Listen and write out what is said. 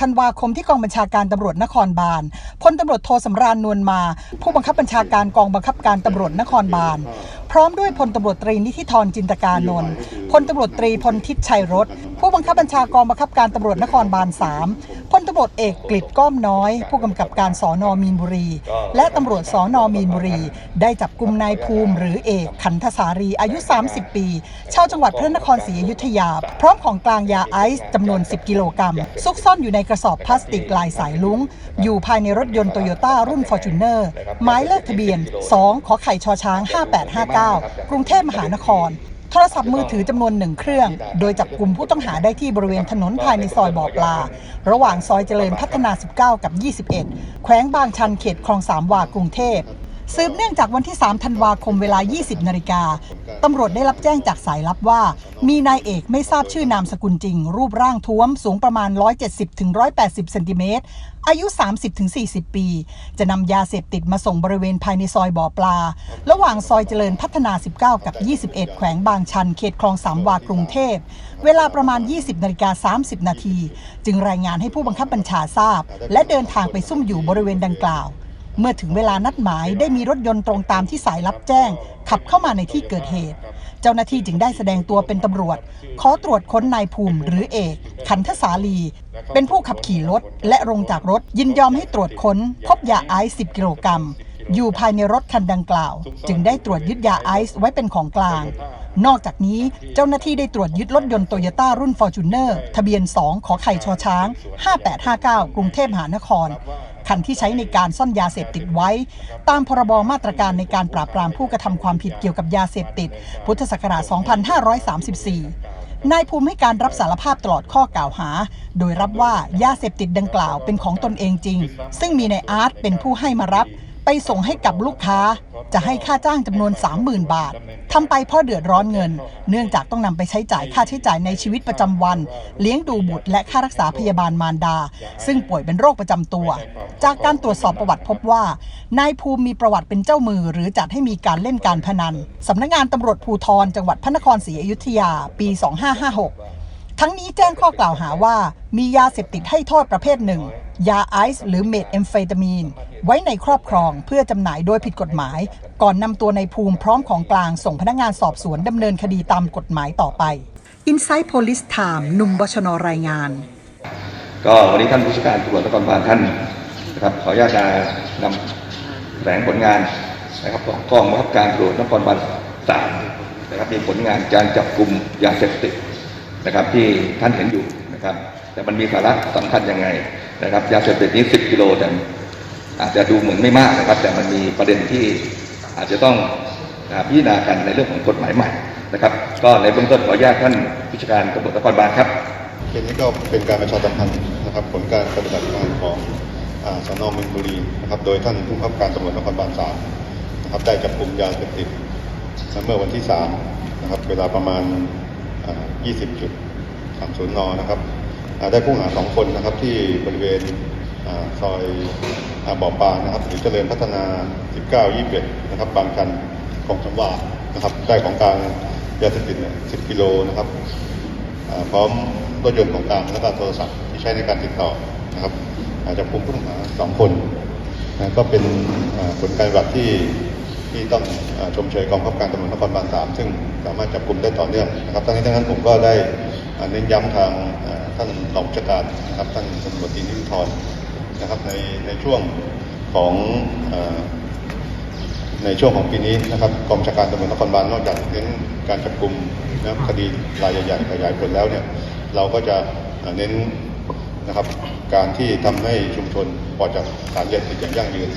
ธันวาคมที่กองบัญชาการตำรวจนครบาลพลตำรวจโทสำราญนวลมา ผู้บังคับบัญชาการกองบังคับการตำรวจนครบาลพร้อมด้วยพลตำรวจตรีนิธิธรจินตกานนท์พลตำรวจตรีพลทิศชัยรถผู้บังคับบัญชากองบังคับการตำรวจนครบาล3 พลตำรวจเอกกฤษก้อมน้อย ผู้กำกับการสอนอมีนบุรี และตำรวจสอนอมีนบุรี ได้จับกลุ่มนายภูมิ หรือเอกขันทสารีอายุ 30 ปี ชาวจังหวัดพระนครศรีอยุธยา พร้อมของกลางยาไอซ์จำนวน 10 กิโลกรัม ซุกซ่อนอยู่ในกระสอบพลาสติกลายสายลุ้ง อยู่ภายในรถยนต์โตโยต้ารุ่น f o r t u n e r หมายเลขทะเบียน 2 ขอไข่ชอช้าง 5859 กรุงเทพมหานคร โทรศัพท์มือถือจำนวนหนึ่งเครื่อง โดยจับกลุ่มผู้ต้องหาได้ที่บริเวณถนนภายในซอยบ่อปลา ระหว่างซอยเจริญพัฒนา 19 กับ 21 แขวงบางชันเขตคลองสามวากรุงเทพ สืบเนื่องจากวันที่ 3 ธันวาคมเวลา 20 นาฬิกา ตำรวจได้รับแจ้งจากสายลับว่า มีนายเอกไม่ทราบชื่อนามสกุลจริง รูปร่างท้วม สูงประมาณ 170-180 เซนติเมตร อายุ 30-40 ปี จะนำยาเสพติดมาส่งบริเวณภายในซอยบ่อปลา ระหว่างซอยเจริญพัฒนา 19 กับ 21 แขวงบางชัน เขตคลองสามวากรุงเทพ เวลาประมาณ 20 นาฬิกา 30 นาที จึงรายงานให้ผู้บังคับบัญชาทราบ และเดินทางไปซุ่มอยู่บริเวณดังกล่าว เมื่อถึงเวลานัดหมายได้มีรถยนต์ตรงตามที่สายรับแจ้ง ขับเข้ามาในที่เกิดเหตุ เจ้าหน้าที่จึงได้แสดงตัวเป็นตำรวจ ขอตรวจค้นนายภูมิหรือเอก ขันทสาลี เป็นผู้ขับขี่รถและลงจากรถยินยอมให้ตรวจค้น พบยาไอซ์10 กิโลกรัมอยู่ภายในรถคันดังกล่าว จึงได้ตรวจยึดยาไอซ์ไว้เป็นของกลาง นอกจากนี้เจ้าหน้าที่ได้ตรวจยึดรถยนต์โตโยต้ารุ่น f o r t u n e r ทะเบียน 2 ขอไข่ชอช้าง 5859 กรุงเทพมหานคร คันที่ใช้ในการซ่อนยาเสพติดไว้ ตามพรบมาตรการในการปราบปรามผู้กระทำความผิดเกี่ยวกับยาเสพติด พุทธศักราช 2534นายภูมิให้การรับสารภาพตลอดข้อกล่าวหา โดยรับว่ายาเสพติดดังกล่าวเป็นของตนเองจริง ซึ่งมีนายอาร์ตเป็นผู้ให้มารับ ไปส่งให้กับลูกค้า จะให้ค่าจ้างจำนวน 30,000 บาททำไปเพราะเดือดร้อนเงิน เนื่องจากต้องนำไปใช้จ่ายค่าใช้จ่ายในชีวิตประจำวัน เลี้ยงดูบุตรและค่ารักษาพยาบาลมารดา ซึ่งป่วยเป็นโรคประจำตัว จากการตรวจสอบประวัติพบว่า นายภูมิมีประวัติเป็นเจ้ามือ หรือจัดให้มีการเล่นการพนันสำนักงานตำรวจภูธรจังหวัดพระนครศรีอยุธยา ปี 2556 ทั้งนี้แจ้งข้อกล่าวหาว่า มียาเสพติดให้โทษประเภทหนึ่ง ยาไอซ์หรือเมทแอมเฟตามีน ไว้ในครอบครองเพื่อจำหน่ายโดยผิดกฎหมาย ก่อนนำตัวในภูมิพร้อมของกลางส่งพนักงานสอบสวนดำเนินคดีตามกฎหมายต่อไป Inside Police Time หนุ่มบชนรายงาน ก็วันนี้ท่านผู้จัดการตำรวจนครบาลท่านนะครับขออนุญาตนำแถลงผลงานนะครับของกองบังคับการตำรวจนครบาลสามนะครับมีผลงานการจับกลุ่มยาเสพติดนะครับที่ท่านเห็นอยู่นะครับ แต่มันมีสาระสำคัญยังไง นะครับยาเสพติดนี้10กิโลแต่อาจจะดูเหมือนไม่มากนะครับ แต่มันมีประเด็นที่อาจจะต้องพิจารณากันในเรื่องของกฎหมายใหม่นะครับ ก็ในเบื้องต้นขออนุญาตท่านผู้จัดการตำรวจนครบาลครับเคสนี้ก็เป็นการประชาสัมพันธ์นะครับ ผลการปฏิบัติงานของอาสนมินบุรีนะครับ โดยท่านผู้บังคับการตำรวจนครบาลสามนะครับได้จับกลุ่มยาเสพติดเมื่อวันที่3นะครับ เวลาประมาณอ่า20.30 น นะครับ ได้ผู้หาสองคนนะครับที่บริเวณอซอยอบ่อปลานะครับหรือเจริญพัฒนา 19 21 นะครับ บางชันของสำวานะครับได้ของกลางยาเสพติด10 กิโลนะครับพร้อมรถยนต์ของกลางและก็โทรศัพท์ที่ใช้ในการติดต่อนะครับอาจจะคุมผู้ต้องหาสองคนนะก็เป็นผลการปฏิบัติที่ที่ต้องอชมเชยกองบังคับการตำรวจนครบาลสามซึ่งสามารถจับกลุ่มได้ต่อเนื่องนะครับทั้งนี้ทั้งนั้นผมก็ได้เน้นย้ำทางา ท่านรองผู้จัดการนะครับท่านตำรวจตรีนิติธรนะครับในในช่วงของอในช่วงของปีนี้นะครับกองบัญชาการตำรวจนครบาลนอกจากเน้นการจับกลุ่มนะครับคดีรายใหญ่ๆขยายผลแล้วเนี่ยเราก็จะเน้นนะครับการที่ทำให้ชุมชนปลอดจากสารเสพติดอย่างยั่งยืน